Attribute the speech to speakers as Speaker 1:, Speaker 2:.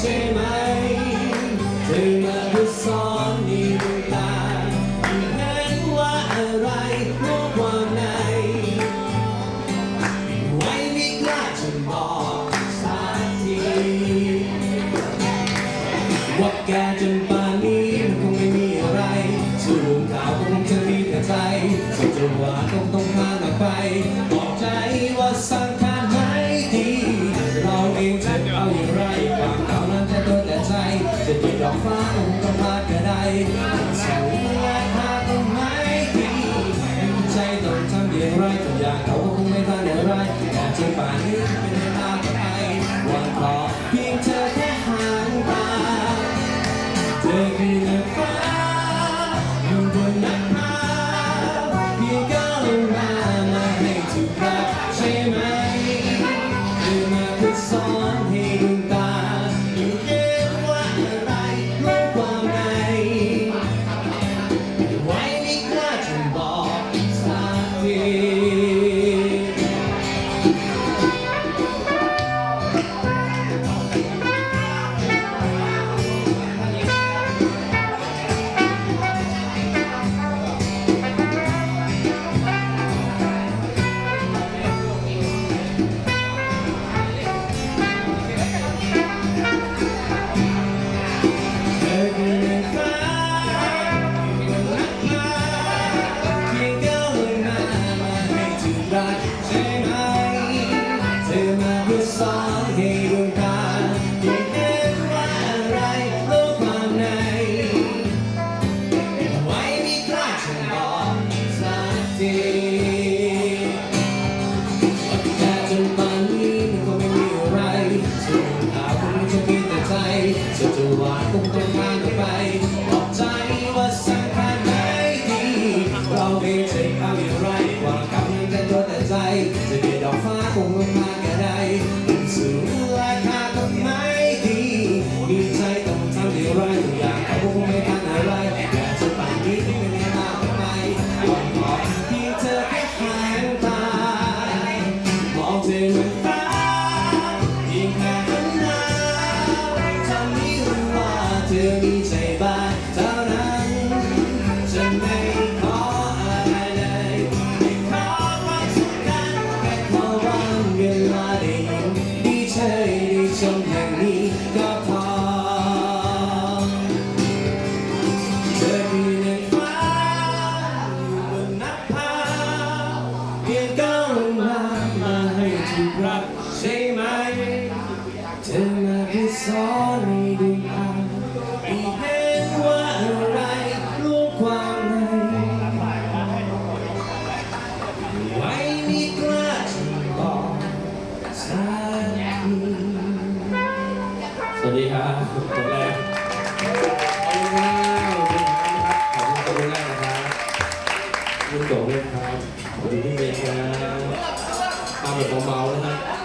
Speaker 1: Sing อกฟ้าหนุ่มก็พากระไดฉันและหาต้นไม้ดีใจต้องทำอย่างไรทุกอย่างเขาก็คงไม่ทันอย่างไรแต่จริงป่านนี้ You. สวัสดีครับคนแรกขอบคุณมาก
Speaker 2: ขอบคุณครับขอบคุณคนแรกนะครับคุณโตด้วครับขอบคุณพี่เมย์ครับมาแบบเบาๆนะครับ